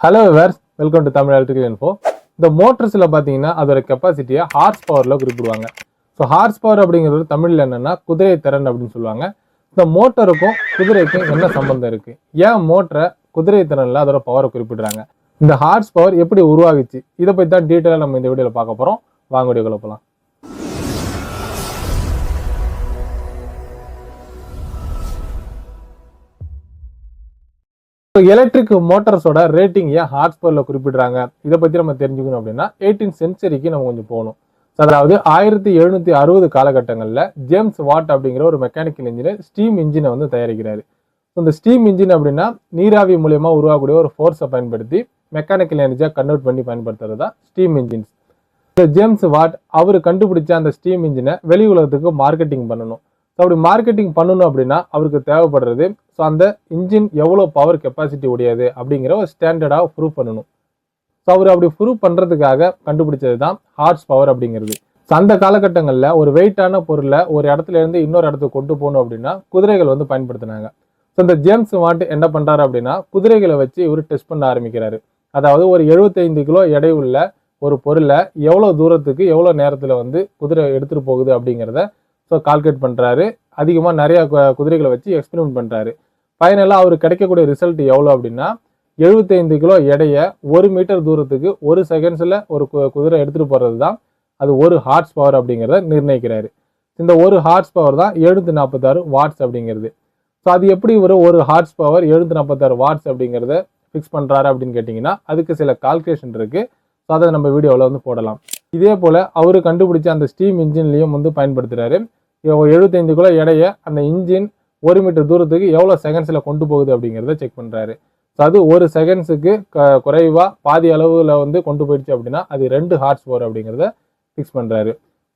Hello viewers welcome to Tamil electrical info இந்த மோட்டர்ஸில் பார்த்தீங்கன்னா அதோட கெப்பாசிட்டியை ஹார்ஸ் பவரில் குறிப்பிடுவாங்க. ஸோ ஹார்ஸ் பவர் அப்படிங்கிறது தமிழில் என்னென்னா குதிரை திறன் அப்படின்னு சொல்லுவாங்க. இந்த மோட்டருக்கும் குதிரைக்கும் என்ன சம்பந்தம் இருக்குது ஏன் மோட்டரை குதிரை திறனில் அதோட பவரை குறிப்பிடுறாங்க? இந்த ஹார்ஸ் பவர் எப்படி உருவாகுச்சு? இதை பற்றி தான் டீட்டெயிலாக நம்ம இந்த வீடியோவில் பார்க்க போகிறோம் வாங்க வீடியோக்குள்ள போகலாம் எலக்ட்ரிக் மோட்டார்ஸோட ரேட்டிங் ஏன் ஹார்ஸ்பவரில் குறிப்பிடுறாங்க? இதை பற்றி நம்ம தெரிஞ்சுக்கணும் அப்படின்னா எயிட்டீன் சென்ச்சுரிக்கு நம்ம கொஞ்சம் போகணும். அதாவது ஆயிரத்தி எழுநூத்தி அறுபது காலகட்டங்களில் ஜேம்ஸ் வாட் அப்படிங்கிற ஒரு மெக்கானிக்கல் இன்ஜினியர் ஸ்டீம் இன்ஜினை வந்து தயாரிக்கிறாரு. இந்த ஸ்டீம் இன்ஜின் அப்படின்னா நீராவி மூலயமா உருவாகக்கூடிய ஒரு ஃபோர்ஸை பயன்படுத்தி மெக்கானிக்கல் எனர்ஜியாக கன்வெர்ட் பண்ணி பயன்படுத்துறது தான் ஸ்டீம் இன்ஜின்ஸ் இந்த ஜேம்ஸ் வாட் அவர் கண்டுபிடிச்ச அந்த ஸ்டீம் இன்ஜினை வெளி உலகத்துக்கு மார்க்கெட்டிங் பண்ணணும். ஸோ அப்படி மார்க்கெட்டிங் பண்ணணும் அப்படின்னா அவருக்கு தேவைப்படுறது. ஸோ அந்த இன்ஜின் எவ்வளோ பவர் கெப்பாசிட்டி உடையது அப்படிங்கிற ஒரு ஸ்டாண்டர்டாக ப்ரூவ் பண்ணணும். ஸோ அவர் அப்படி ப்ரூவ் பண்ணுறதுக்காக கண்டுபிடிச்சது தான் ஹார்ஸ் பவர் அப்படிங்கிறது. ஸோ அந்த காலகட்டங்களில் ஒரு வெயிட்டான பொருளை ஒரு இடத்துல இருந்து இன்னொரு இடத்துக்கு கொண்டு போகணும் அப்படின்னா குதிரைகள் வந்து பயன்படுத்தினாங்க. ஸோ இந்த ஜேம்ஸ் வாட் என்ன பண்ணுறாரு அப்படின்னா குதிரைகளை வச்சு இவர் டெஸ்ட் பண்ண ஆரம்பிக்கிறாரு. அதாவது ஒரு 75 கிலோ எடை உள்ள ஒரு பொருளை எவ்வளோ தூரத்துக்கு எவ்வளோ நேரத்தில் வந்து குதிரை எடுத்துகிட்டு போகுது அப்படிங்கிறத ஸோ கால்குலேட் பண்ணுறாரு அதிகமாக நிறையா கு- குதிரைகளை வச்சு எக்ஸ்பெரிமெண்ட் பண்ணுறாரு ஃபைனலாக அவர் கிடைக்கக்கூடிய ரிசல்ட் எவ்வளோ அப்படின்னா 75 கிலோ எடையை ஒரு மீட்டர் தூரத்துக்கு ஒரு செகண்ட்ஸில் ஒரு கு- குதிரை எடுத்துகிட்டு போகிறது தான் அது ஒரு ஹார்ஸ் பவர் அப்படிங்கிறத நிர்ணயிக்கிறாரு. இந்த ஒரு ஹார்ஸ் பவர் தான் எழுநூத்தி நாற்பத்தாறு வாட்ஸ் அப்படிங்கிறது. ஸோ அது எப்படி ஒரு ஒரு ஹார்ஸ் பவர் எழுநூத்தி நாற்பத்தாறு வாட்ஸ் அப்படிங்கிறத ஃபிக்ஸ் பண்ணுறாரு அப்படின்னு கேட்டிங்கன்னா அதுக்கு சில கால்குலேஷன் இருக்குது ஸோ அதை நம்ம வீடியோவில் வந்து போடலாம். இதே போல் அவர் கண்டுபிடிச்ச அந்த ஸ்டீம் இன்ஜின்லேயும் வந்து பயன்படுத்துகிறாரு எழுபத்தைந்து கிலோ எடைய அந்த இன்ஜின் ஒரு மீட்டர் தூரத்துக்கு எவ்வளோ செகண்ட்ஸில் கொண்டு போகுது அப்படிங்கிறத செக் பண்ணுறாரு ஸோ அது ஒரு செகண்ட்ஸுக்கு க குறைவாக பாதி அளவில் வந்து கொண்டு போயிடுச்சு அப்படின்னா அது ரெண்டு ஹார்ஸ் பவர் அப்படிங்கிறத ஃபிக்ஸ் பண்ணுறாரு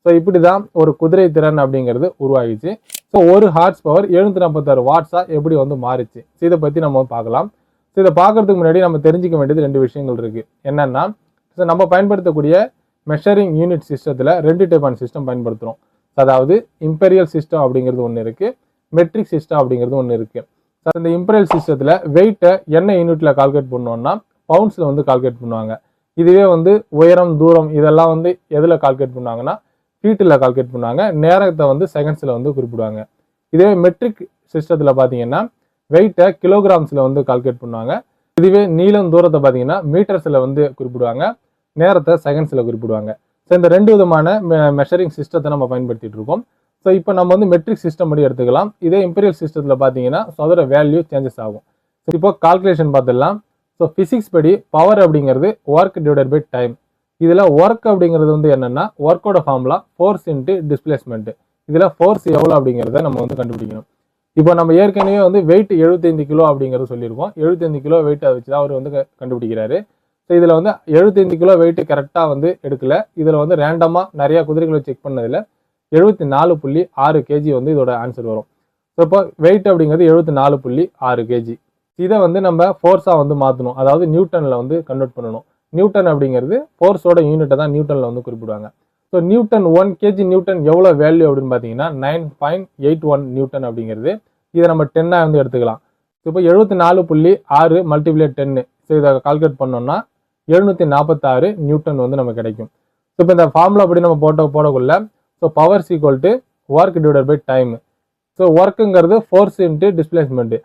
ஸோ இப்படி தான் ஒரு குதிரை திறன் அப்படிங்கிறது உருவாகிச்சு. ஸோ ஒரு ஹார்ஸ் பவர் எழுநூற்றி நாற்பத்தாறு வாட்ஸாக எப்படி வந்து மாறிச்சு? ஸோ இதை பற்றி நம்ம பார்க்கலாம். ஸோ இதை பார்க்கறதுக்கு முன்னாடி நம்ம தெரிஞ்சிக்க வேண்டியது ரெண்டு விஷயங்கள் இருக்குது என்னென்னா ஸோ நம்ம பயன்படுத்தக்கூடிய மெஷரிங் யூனிட் சிஸ்டத்தில் ரெண்டு டைப்பான சிஸ்டம் பயன்படுத்துகிறோம் அதாவது இம்பீரியல் சிஸ்டம் அப்படிங்கிறது ஒன்று இருக்குது மெட்ரிக் சிஸ்டம் அப்படிங்கிறது ஒன்று இருக்குது ஸோ இந்த இம்பீரியல் சிஸ்டத்தில் வெயிட்டை என்ன யூனிட்டில் கால்குலேட் பண்ணோம்னா பவுண்ட்ஸில் வந்து கால்குலேட் பண்ணுவாங்க. இதுவே வந்து உயரம் தூரம் இதெல்லாம் வந்து எதில் கால்குலேட் பண்ணுவாங்கன்னா ஃபீட்டில் கால்குலேட் பண்ணுவாங்க. நேரத்தை வந்து செகண்ட்ஸில் வந்து குறிப்பிடுவாங்க. இதே மெட்ரிக் சிஸ்டத்தில் பார்த்தீங்கன்னா வெயிட்டை கிலோகிராம்ஸில் வந்து கால்குலேட் பண்ணுவாங்க. இதுவே நீளம் தூரத்தை பார்த்தீங்கன்னா மீட்டர்ஸில் வந்து குறிப்பிடுவாங்க. நேரத்தை செகண்ட்ஸில் குறிப்பிடுவாங்க. ஸோ இந்த ரெண்டு விதமான மெஷரிங் சிஸ்டத்தை நம்ம பயன்படுத்திட்டு இருக்கோம். ஸோ இப்போ நம்ம வந்து மெட்ரிக் சிஸ்டம் படி எடுத்துக்கலாம். இதே இம்பீரியல் சிஸ்டத்தில் பார்த்தீங்கன்னா ஸோ அதோட வேல்யூ சேஞ்சஸ் ஆகும். ஸோ இப்போ கால்குலேஷன் பார்த்துடலாம் ஸோ ஃபிசிக்ஸ் படி பவர் அப்படிங்கிறது ஒர்க் டிவைடட் பை டைம் இதில் ஒர்க் அப்படிங்கிறது வந்து என்னென்னா ஒர்க்கோட ஃபார்முலா ஃபோர்ஸ் இன்ட்டு டிஸ்பிளேஸ்மெண்ட்டு இதில் ஃபோர்ஸ் எவ்வளோ அப்படிங்கிறத நம்ம வந்து கண்டுபிடிக்கணும். இப்போ நம்ம ஏற்கனவே வந்து வெயிட் 75 கிலோ அப்படிங்கிறது சொல்லியிருக்கோம். 75 கிலோ வெயிட்டை வச்சு தான் அவர் வந்து கண்டுபிடிக்கிறாரு. ஸோ இதில் வந்து 75 கிலோ வெயிட்டு கரெக்டாக வந்து எடுக்கல. இதில் வந்து ரேண்டமாக நிறையா குதிரைகளை செக் பண்ணதில் எழுபத்தி நாலு புள்ளி ஆறு கேஜி வந்து இதோட ஆன்சர் வரும். ஸோ இப்போ வெயிட் அப்படிங்கிறது எழுபத்தி நாலு புள்ளி ஆறு கேஜி இதை வந்து நம்ம ஃபோர்ஸாக வந்து மாற்றணும் அதாவது நியூட்டனில் வந்து கன்வெர்ட் பண்ணணும். நியூட்டன் அப்படிங்கிறது ஃபோர்ஸோட யூனிட்டை தான் நியூட்டனில் வந்து குறிப்பிடுவாங்க. So newton one KG newton எவ்வளோ வேல்யூ அப்படின்னு பார்த்தீங்கன்னா nine point eight one newton அப்படிங்கிறது. இதை நம்ம டென்னாக வந்து எடுத்துக்கலாம். இப்போ எழுபத்தி நாலு புள்ளி ஆறு மல்டிப்ளே டென்னு ஸோ இதை கால்குலேட் பண்ணோம்னா எழுநூற்றி நாற்பத்தாறு நியூட்டன் வந்து நமக்கு கிடைக்கும். ஸோ இப்போ இந்த ஃபார்முலா அப்படி நம்ம போட்ட போடக்குள்ள so power equal to work divided by time so ஒர்க்குங்கிறது force into displacement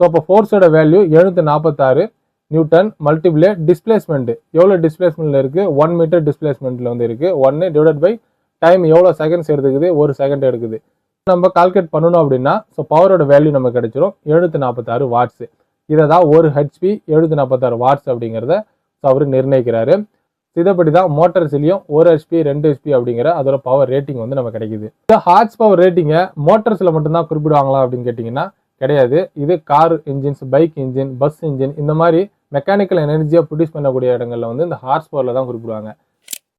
so அப்போ ஃபோர்ஸோட வேல்யூ எழுநூற்றி நாற்பத்தாறு நியூட்டன் மல்டிப்ளே டிஸ்பிளேஸ்மெண்ட்டு எவ்வளோ டிஸ்பிளேஸ்மெண்ட்டில் இருக்குது ஒன் மீட்டர் டிஸ்பிளேஸ்மெண்ட்டில் வந்து இருக்குது ஒன்று டிவைடட் பை டைம் எவ்வளோ செகண்ட்ஸ் எடுத்துக்குது? ஒரு செகண்ட் எடுக்குது. நம்ம கால்குலேட் பண்ணணும் அப்படின்னா ஸோ பவரோட வேல்யூ நமக்கு கிடைச்சிரும். எழுநூற்றி நாற்பத்தாறு வாட்ஸு இதை தான் ஒரு ஹெச்பி எழுநூற்றி நாற்பத்தாறு வாட்ஸ் அப்படிங்கிறத ஸோ அவர் நிர்ணயிக்கிறாரு. இதைப்படி தான் மோட்டர்ஸ்லையும் ஒரு ஹெச்பி ரெண்டு ஹெச்பி அப்படிங்கிற அதோட பவர் ரேட்டிங் வந்து நமக்கு கிடைக்குது. இந்த ஹார்ஸ் பவர் ரேட்டிங்கை மோட்டர்ஸில் மட்டும்தான் குறிப்பிடுவாங்களா அப்படின்னு கேட்டிங்கன்னா கிடையாது. இது car engines bike engine bus engine இந்த மாதிரி மெக்கானிக்கல் எனர்ஜியாக ப்ரொடியூஸ் பண்ணக்கூடிய இடங்களில் வந்து இந்த ஹார்ஸ் பவரில் தான் குறிப்பிடுவாங்க.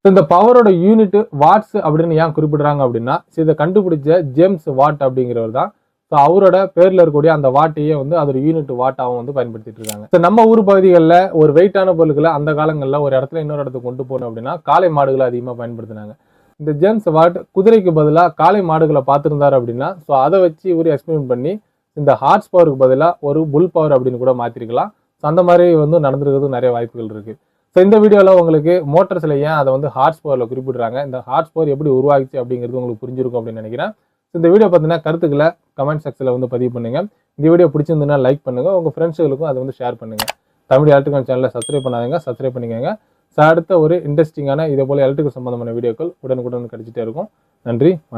இந்த பவரோட யூனிட் வாட்ஸ் அப்படின்னு ஏன் குறிப்பிடுறாங்க அப்படின்னா இதை கண்டுபிடிச்ச ஜேம்ஸ் வாட் அப்படிங்கிறவர் தான் ஸோ அவரோட பேரில் இருக்கக்கூடிய அந்த வாட்டையே வந்து அதோட யூனிட் வாட்டாகவும் வந்து பயன்படுத்திட்டு இருக்காங்க. ஸோ நம்ம ஊர் பகுதிகளில் ஒரு வெயிட்டான பொருட்களை அந்த காலங்களில் ஒரு இடத்துல இன்னொரு இடத்துக்கு கொண்டு போகணும் அப்படின்னா காளை மாடுகளை அதிகமாக பயன்படுத்தினாங்க. இந்த ஜேம்ஸ் வாட் குதிரைக்கு பதிலாக காளை மாடுகளை பார்த்துருந்தாரு அப்படின்னா ஸோ அதை வச்சு இவர் எக்ஸ்பிளைன் பண்ணி இந்த ஹார்ஸ் பவருக்கு பதிலாக ஒரு புல் பவர் அப்படின்னு கூட மாற்றிருக்கலாம் ஸோ அந்த மாதிரி வந்து நடந்திருக்கிறதுக்கு நிறைய வாய்ப்புகள் இருக்கு. ஸோ இந்த வீடியோவில் உங்களுக்கு மோட்டர்ஸில் ஏன் அதை வந்து ஹார்ஸ் பவரில் குறிப்பிடுறாங்க? இந்த ஹார்ஸ் பவர் எப்படி உருவாகிச்சு அப்படிங்கிறது உங்களுக்கு புரிஞ்சிருக்கும் அப்படின்னு நினைக்கிறேன். இந்த வீடியோ பார்த்தீங்கன்னா கருத்துக்களை கமெண்ட் செக்ஷனில் வந்து பதிவு பண்ணுங்கள் இந்த வீடியோ பிடிச்சிருந்ததுன்னா லைக் பண்ணுங்க. உங்கள் ஃப்ரெண்ட்ஸுகளுக்கும் அதை வந்து ஷேர் பண்ணுங்க. தமிழ் எலக்ட்ரிக்கல் சேனலை சப்ஸ்கிரைப் பண்ணாதீங்க. சப்ஸ்கிரைப் பண்ணிக்கோங்க. ஸோ அடுத்த ஒரு இன்ட்ரெஸ்டிங்கான இதே போல் எலக்ட்ரிக்கல் சம்மந்தமான வீடியோக்கள் உடனுக்குடன் கிடச்சிட்டே இருக்கும். நன்றி. வணக்கம்.